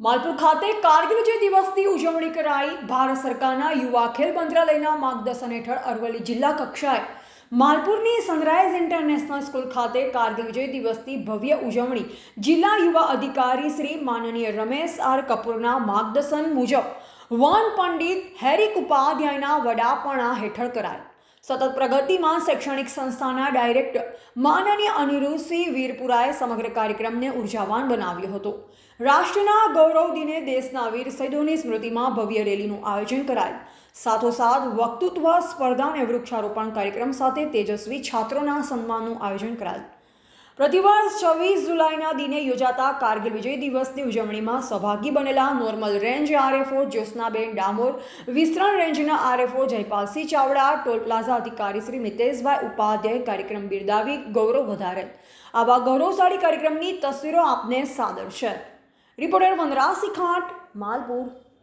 માલપુર ખાતે કારગિલ વિજય દિવસની ઉજવણી કરાઈ, ભારત સરકારના યુવા ખેલ મંત્રાલયના માર્ગદર્શન હેઠળ અરવલ્લી જિલ્લા કક્ષાએ માલપુરની સનરાઇઝ ઇન્ટરનેશનલ સ્કૂલ ખાતે કારગિલ વિજય દિવસની ભવ્ય ઉજવણી જિલ્લા યુવા અધિકારી શ્રી માનનીય રમેશ આર કપૂરના માર્ગદર્શન મુજબ વન પંડિત હેરિક ઉપાધ્યાયના વડાપણા હેઠળ કરાઈ. સતત પ્રગતિમાં શૈક્ષણિક સંસ્થાના ડાયરેક્ટર માનનીય અનિરુદ્ધસિંહ વીરપુરાએ સમગ્ર કાર્યક્રમને ઉર્જાવાન બનાવ્યો હતો. રાષ્ટ્રના ગૌરવ દિને દેશના વીર શહીદોની સ્મૃતિમાં ભવ્ય રેલીનું આયોજન કરાયું. સાથોસાથ વક્તૃત્વ, સ્પર્ધા અને વૃક્ષારોપણ કાર્યક્રમ સાથે તેજસ્વી છાત્રોના સન્માનનું આયોજન કરાયું. પ્રતિવર્ષ છવ્વીસ જુલાઈના દિને યોજાતા કારગિલ વિજય દિવસની ઉજવણીમાં સહભાગી બનેલા normal range RFO Jyotsnaben Damor, વિસ્તરણ રેન્જના RFO Jaypalsinh Chavda, toll plaza અધિકારી શ્રી મિતેશભાઈ ઉપાધ્યાય, કાર્યક્રમ બિરદાવી ગૌરવ વધારે. આવા ગૌરવશાળી કાર્યક્રમની તસવીરો આપને સાદર છે. રિપોર્ટર વનરાજ સિખાટ માલપુર.